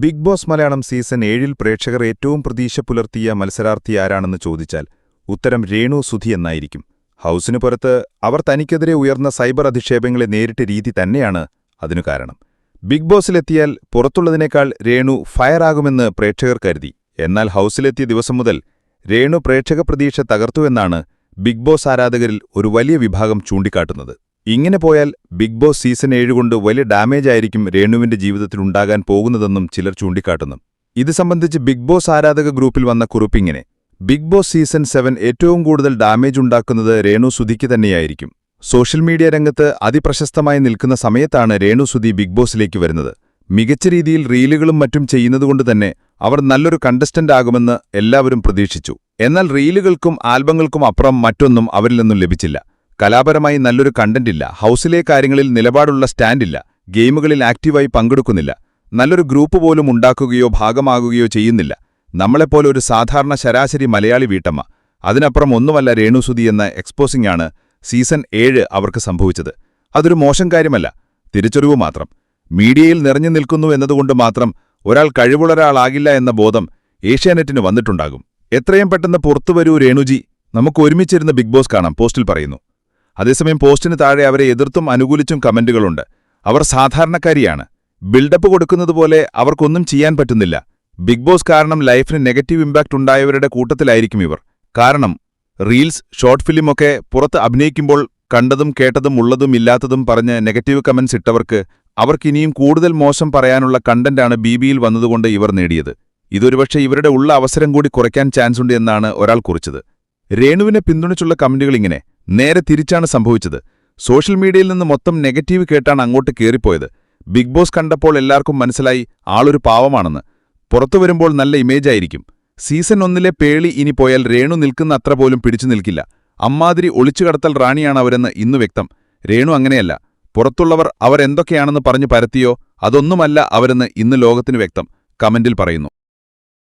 Big boss Malayalam season ഏഴിൽ പ്രേക്ഷകർ ഏറ്റവും പ്രതീക്ഷ പുലർത്തിയ മത്സരാർത്ഥി ആരാണെന്ന് ചോദിച്ചാൽ ഉത്തരം രേണു സുധി എന്നായിരിക്കും. ഹൗസിനു പുറത്ത് അവർ തനിക്കെതിരെ ഉയർന്ന സൈബർ അധിക്ഷേപങ്ങളെ നേരിട്ട രീതി തന്നെയാണ് അതിനു കാരണം. ബിഗ് ബോസിലെത്തിയാൽ പുറത്തുള്ളതിനേക്കാൾ രേണു ഫയറാകുമെന്ന് പ്രേക്ഷകർ കരുതി. എന്നാൽ ഹൗസിലെത്തിയ ദിവസം മുതൽ രേണു പ്രേക്ഷക പ്രതീക്ഷ തകർത്തുവെന്നാണ് ബിഗ് ബോസ് ആരാധകരിൽ ഒരു വലിയ വിഭാഗം ചൂണ്ടിക്കാട്ടുന്നത്. ഇങ്ങനെ പോയാൽ ബിഗ് ബോസ് സീസൺ ഏഴുകൊണ്ട് വലിയ ഡാമേജ് ആയിരിക്കും രേണുവിന്റെ ജീവിതത്തിൽ ഉണ്ടാകാൻ പോകുന്നതെന്നും ചിലർ ചൂണ്ടിക്കാട്ടുന്നു. ഇത് സംബന്ധിച്ച് ബിഗ് ബോസ് ആരാധക ഗ്രൂപ്പിൽ വന്ന കുറിപ്പിങ്ങനെ ബിഗ് ബോസ് സീസൺ സെവൻ ഏറ്റവും കൂടുതൽ ഡാമേജ് ഉണ്ടാക്കുന്നത് രേണു സുധിക്ക് തന്നെയായിരിക്കും. സോഷ്യൽ മീഡിയ രംഗത്ത് അതിപ്രശസ്തമായി നിൽക്കുന്ന സമയത്താണ് രേണു സുധി ബിഗ് ബോസിലേക്ക് വരുന്നത്. മികച്ച രീതിയിൽ റീലുകളും മറ്റും ചെയ്യുന്നതുകൊണ്ട് തന്നെ അവർ നല്ലൊരു കണ്ടസ്റ്റന്റ് ആകുമെന്ന് എല്ലാവരും പ്രതീക്ഷിച്ചു. എന്നാൽ റീലുകൾക്കും ആൽബങ്ങൾക്കും അപ്പുറം മറ്റൊന്നും അവരിൽ നിന്നും ലഭിച്ചില്ല. കലാപരമായി നല്ലൊരു കണ്ടന്റ് ഇല്ല. ഹൗസിലെ കാര്യങ്ങളിൽ നിലപാടുള്ള സ്റ്റാൻഡില്ല ഗെയിമുകളിൽ ആക്റ്റീവായി പങ്കെടുക്കുന്നില്ല. നല്ലൊരു ഗ്രൂപ്പ് പോലും ഉണ്ടാക്കുകയോ ഭാഗമാകുകയോ ചെയ്യുന്നില്ല. നമ്മളെപ്പോലെ ഒരു സാധാരണ ശരാശരി മലയാളി വീട്ടമ്മ. അതിനപ്പുറം ഒന്നുമല്ല രേണുസുതി എന്ന എക്സ്പോസിംഗ് ആണ് സീസൺ ഏഴ് അവർക്ക് സംഭവിച്ചത്. അതൊരു മോശം കാര്യമല്ല. തിരിച്ചറിവ് മാത്രം. മീഡിയയിൽ നിറഞ്ഞു നിൽക്കുന്നു എന്നതുകൊണ്ട് മാത്രം ഒരാൾ കഴിവുള്ളൊരാളാകില്ല എന്ന ബോധം ഏഷ്യാനെറ്റിന് വന്നിട്ടുണ്ടാകും. എത്രയും പെട്ടെന്ന് പുറത്തുവരൂ രേണുജി. നമുക്ക് ഒരുമിച്ചിരുന്ന് ബിഗ് ബോസ് കാണാം. പോസ്റ്റിൽ പറയുന്നു. അതേസമയം പോസ്റ്റിന് താഴെ അവരെ എതിർത്തും അനുകൂലിച്ചും കമന്റുകളുണ്ട്. അവർ സാധാരണക്കാരിയാണ്. ബിൽഡപ്പ് കൊടുക്കുന്നതുപോലെ അവർക്കൊന്നും ചെയ്യാൻ പറ്റുന്നില്ല. ബിഗ് ബോസ് കാരണം ലൈഫിന് നെഗറ്റീവ് ഇമ്പാക്റ്റ് ഉണ്ടായവരുടെ കൂട്ടത്തിലായിരിക്കും ഇവർ. കാരണം റീൽസ് ഷോർട്ട് ഫിലിമൊക്കെ പുറത്ത് അഭിനയിക്കുമ്പോൾ കണ്ടതും കേട്ടതും ഉള്ളതും ഇല്ലാത്തതും പറഞ്ഞ് നെഗറ്റീവ് കമന്റ്സ് ഇട്ടവർക്ക് അവർക്കിനിയും കൂടുതൽ മോശം പറയാനുള്ള കണ്ടന്റാണ് ബി ബിയിൽ വന്നതുകൊണ്ട് ഇവർ നേടിയത്. ഇതൊരുപക്ഷെ ഇവരുടെ ഉള്ള അവസരം കൂടി കുറയ്ക്കാൻ ചാൻസ് ഉണ്ട് എന്നാണ് ഒരാൾ കുറിച്ചത്. രേണുവിനെ പിന്തുണച്ചുള്ള കമന്റുകൾ ഇങ്ങനെ നേരെ തിരിച്ചാണ് സംഭവിച്ചത്. സോഷ്യൽ മീഡിയയിൽ നിന്ന് മൊത്തം നെഗറ്റീവ് കേട്ടാണ് അങ്ങോട്ട് കയറിപ്പോയത് ബിഗ് ബോസ് കണ്ടപ്പോൾ എല്ലാവർക്കും മനസ്സിലായി ആളൊരു പാവമാണെന്ന്. പുറത്തു വരുമ്പോൾ നല്ല ഇമേജായിരിക്കും സീസൺ ഒന്നിലെ പേളി ഇനി പോയാൽ രേണു നിൽക്കുന്ന അത്ര പോലും പിടിച്ചു നിൽക്കില്ല. അമ്മാതിരി ഒളിച്ചുകടത്തൽ റാണിയാണ് അവരെന്ന് ഇന്നു വ്യക്തം. രേണു അങ്ങനെയല്ല. പുറത്തുള്ളവർ അവരെന്തൊക്കെയാണെന്ന് പറഞ്ഞു പരത്തിയോ? അതൊന്നുമല്ല അവരെന്ന് ഇന്ന് ലോകത്തിന് വ്യക്തം. കമന്റിൽ പറയുന്നു.